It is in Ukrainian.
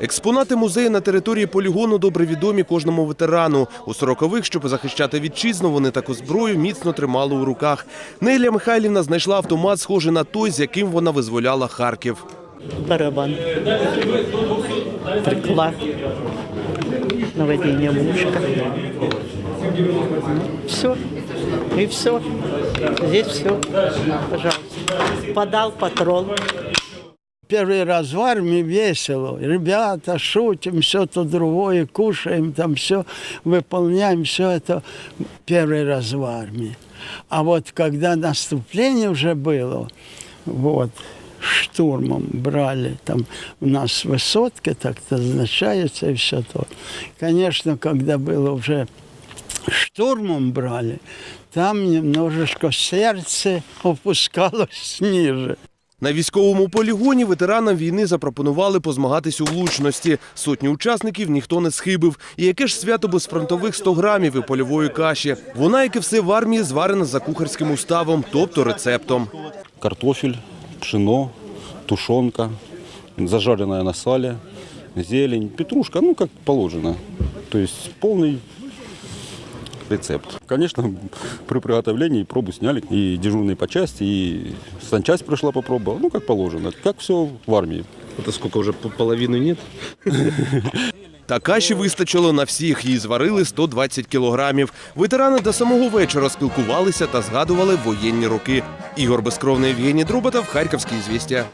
Експонати музею на території полігону добре відомі кожному ветерану. У сорокових, щоб захищати вітчизну, вони таку зброю міцно тримали у руках. Нелія Михайлівна знайшла автомат, схожий на той, з яким вона визволяла Харків. барабан, приклад, наведение в ушко. Все. И все. Здесь все. Пожалуйста. Подал патрон. Первый раз в армии весело. Ребята, шутим, все то другое, кушаем, там все выполняем, все это первый раз в армии. А вот когда наступление уже было, вот, штурмом брали, там у нас высотка так-то назначается и все то. Конечно, когда было уже штурмом брали, там немножечко сердце опускалось ниже. На військовому полігоні ветеранам війни запропонували позмагатись у влучності. Сотні учасників ніхто не схибив. І яке ж свято без фронтових 100 грамів і польової каші. Вона, як і все в армії, зварена за кухарським уставом, тобто рецептом. картофель, пшено, тушенка, зажаренная на сале, зелень, петрушка, ну как положено. То есть полный рецепт. Конечно, при приготовлении пробу сняли, и дежурный по части, и санчасть пришла попробовала, ну как положено, как все в армии. Это сколько уже п- половины нет? Та каші вистачило на всіх. Її зварили 120 кілограмів. Ветерани до самого вечора спілкувалися та згадували воєнні роки. Ігор Безкровний, Євгеній Друбатов, Харківські звістя.